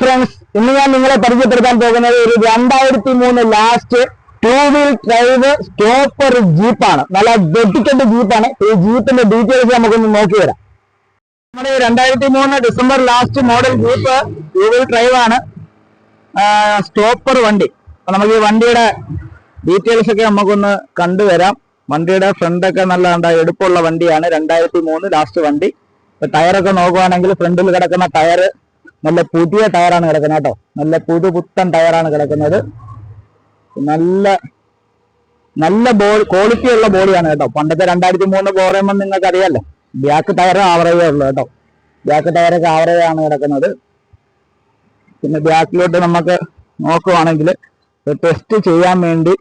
Friends ഇന്ന് ഞാൻ നിങ്ങളെ പരിചയപ്പെടുത്താൻ പോകുന്നത് ഒരു രണ്ടായിരത്തി മൂന്ന് last two wheel drive stopper ജീപ്പാണ് നല്ല വെട്ടിക്കെട്ട് ജീപ്പാണ് ഈ ജീപ്പിന്റെ ഡീറ്റെയിൽസ് നമുക്കൊന്ന് നോക്കി വരാം. നമ്മുടെ രണ്ടായിരത്തി മൂന്ന് December last model jeep two wheel drive ആണ്. സ്റ്റോപ്പർ വണ്ടി. അപ്പൊ നമുക്ക് ഈ വണ്ടിയുടെ ഡീറ്റെയിൽസ് ഒക്കെ നമുക്കൊന്ന് കണ്ടുവരാം വണ്ടിയുടെ ഫ്രണ്ട് ഒക്കെ നല്ല എടുപ്പുള്ള വണ്ടിയാണ്. രണ്ടായിരത്തി മൂന്ന് ലാസ്റ്റ് വണ്ടി ടയറൊക്കെ നോക്കുവാണെങ്കിൽ ഫ്രണ്ടിൽ കിടക്കുന്ന ടയർ നല്ല പുതിയ ടയറാണ് കിടക്കുന്നത് കേട്ടോ. നല്ല പുതു പുത്തൻ ടയറാണ് കിടക്കുന്നത്. നല്ല നല്ല ബോൾ ക്വാളിറ്റി ഉള്ള ബോഡിയാണ് കേട്ടോ. പണ്ടത്തെ രണ്ടായിരത്തി മൂന്ന് പോറയുമ്പോൾ നിങ്ങൾക്ക് അറിയാലോ ബാക്ക് ടയർ ആവറേജേ ഉള്ളൂ കേട്ടോ. ബാക്ക് ടയറൊക്കെ ആണ് കിടക്കുന്നത്. പിന്നെ ബാക്കിലോട്ട് നമുക്ക് നോക്കുവാണെങ്കിൽ ടെസ്റ്റ് ചെയ്യാൻ വേണ്ടി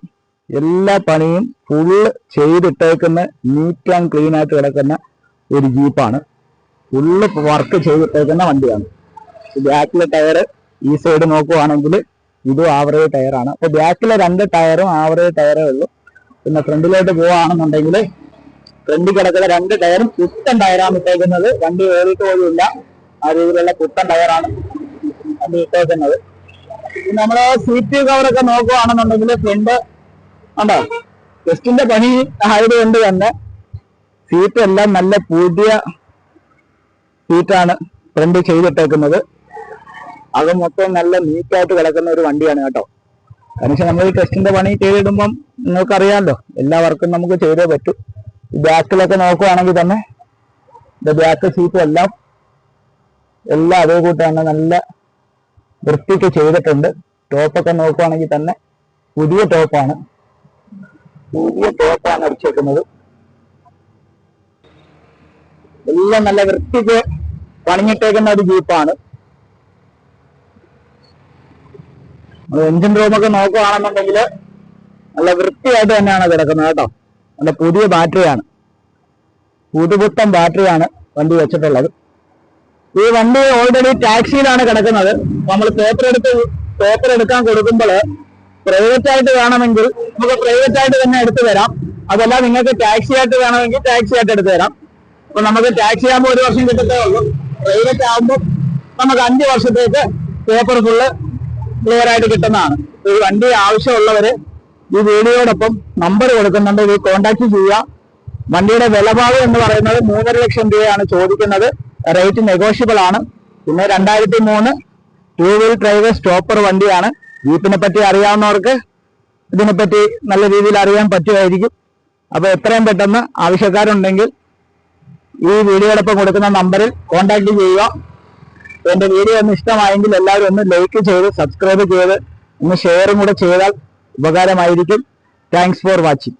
എല്ലാ പണിയും ഫുള്ള് ചെയ്തിട്ടേക്കുന്ന നീറ്റ് ആൻഡ് ക്ലീൻ ആയിട്ട് കിടക്കുന്ന ഒരു ജീപ്പാണ് ഫുള്ള് വർക്ക് ചെയ്തിട്ടേക്കുന്ന വണ്ടിയാണ്. ബാക്കിലെ ടയർ ഈ സൈഡ് നോക്കുവാണെങ്കിൽ ഇതും ആവറേജ് ടയറാണ്. അപ്പൊ ബാക്കിലെ രണ്ട് ടയറും ആവറേജ് ടയറേ ഉള്ളൂ. പിന്നെ ഫ്രണ്ടിലോട്ട് പോവാണെന്നുണ്ടെങ്കിൽ ഫ്രണ്ടിൽ കിടക്കുന്ന രണ്ട് ടയറും പുത്തൻ ടയറാണ് ഇട്ടേക്കുന്നത്. വണ്ടി പോലും ഇല്ല ആ രീതിയിലുള്ള പുത്തൻ ടയറാണ് വണ്ടി ഇട്ടേക്കുന്നത്. നമ്മൾ സീറ്റ് കവറൊക്കെ നോക്കുവാണെന്നുണ്ടെങ്കിൽ ഫ്രണ്ട് ഉണ്ടോ ടെസ്റ്റിന്റെ പണി ആയതുകൊണ്ട് തന്നെ സീറ്റ് എല്ലാം നല്ല പുതിയ സീറ്റാണ് ഫ്രണ്ട് ചെയ്തിട്ടേക്കുന്നത്. അത് മൊത്തം നല്ല നീറ്റായിട്ട് കിടക്കുന്ന ഒരു വണ്ടിയാണ് കേട്ടോ. കാരണം നമ്മൾ ഈ ടെസ്റ്റിന്റെ പണി ചെയ്തിടുമ്പം നിങ്ങൾക്കറിയാമല്ലോ എല്ലാ വർക്കും നമുക്ക് ചെയ്തേ പറ്റൂ. ബാക്കിലൊക്കെ നോക്കുകയാണെങ്കിൽ തന്നെ ബാക്ക് സീറ്റും എല്ലാം എല്ലാം അതേ കൂട്ടാണ് നല്ല വൃത്തിക്ക് ചെയ്തിട്ടുണ്ട്. ടോപ്പൊക്കെ നോക്കുകയാണെങ്കിൽ തന്നെ പുതിയ ടോപ്പാണ് പുതിയ ടോപ്പാണ് അടിച്ചേക്കുന്നത്. എല്ലാം നല്ല വൃത്തിക്ക് പണിഞ്ഞിട്ടേക്കുന്ന ഒരു ജീപ്പാണ് എഞ്ചിൻ റൂമൊക്കെ നോക്കുകയാണെന്നുണ്ടെങ്കിൽ നല്ല വൃത്തിയായിട്ട് തന്നെയാണ് കിടക്കുന്നത് കേട്ടോ. നല്ല പുതിയ ബാറ്ററിയാണ്. പുതുപുത്തൻ ബാറ്ററിയാണ് വണ്ടി വെച്ചിട്ടുള്ളത്. ഈ വണ്ടി ഓൾറെഡി ടാക്സിയിലാണ് കിടക്കുന്നത്. നമ്മൾ പേപ്പർ എടുത്ത് പേപ്പർ എടുക്കാൻ കൊടുക്കുമ്പോൾ പ്രൈവറ്റ് ആയിട്ട് വേണമെങ്കിൽ നമുക്ക് പ്രൈവറ്റ് ആയിട്ട് തന്നെ എടുത്തു തരാം. അതല്ല നിങ്ങൾക്ക് ടാക്സി ആയിട്ട് വേണമെങ്കിൽ ടാക്സി ആയിട്ട് എടുത്തു തരാം. അപ്പൊ നമുക്ക് ടാക്സി ആകുമ്പോൾ ഒരു വർഷം കിട്ടത്തേ ഉള്ളൂ. പ്രൈവറ്റ് ആകുമ്പോൾ നമുക്ക് അഞ്ച് വർഷത്തേക്ക് പേപ്പർ ഫുള്ള് ക്ലിയർ ആയിട്ട് കിട്ടുന്നതാണ്. ഈ വണ്ടി ആവശ്യമുള്ളവര് ഈ വീഡിയോടൊപ്പം നമ്പർ കൊടുക്കുന്നുണ്ട്. ഇത് കോൺടാക്ട് ചെയ്യുക. വണ്ടിയുടെ വിലഭാഗം എന്ന് പറയുന്നത് മൂന്നര ലക്ഷം രൂപയാണ് ചോദിക്കുന്നത്. റേറ്റ് നെഗോഷ്യബിൾ ആണ്. പിന്നെ രണ്ടായിരത്തി മൂന്ന് ടൂ വീൽ ഡ്രൈവ് സ്റ്റോപ്പർ വണ്ടിയാണ്. ജീപ്പിനെ പറ്റി അറിയാവുന്നവർക്ക് ഇതിനെപ്പറ്റി നല്ല രീതിയിൽ അറിയാൻ പറ്റുമായിരിക്കും. അപ്പോൾ എത്രയും പെട്ടെന്ന് ആവശ്യക്കാരുണ്ടെങ്കിൽ ഈ വീഡിയോടൊപ്പം കൊടുക്കുന്ന നമ്പറിൽ കോൺടാക്ട് ചെയ്യുക. എന്റെ വീഡിയോ ഒന്ന് ഇഷ്ടമായെങ്കിൽ എല്ലാവരും ഒന്ന് ലൈക്ക് ചെയ്ത് സബ്സ്ക്രൈബ് ചെയ്ത് ഒന്ന് ഷെയറും കൂടെ ചെയ്താൽ ഉപകാരമായിരിക്കും. Thanks for watching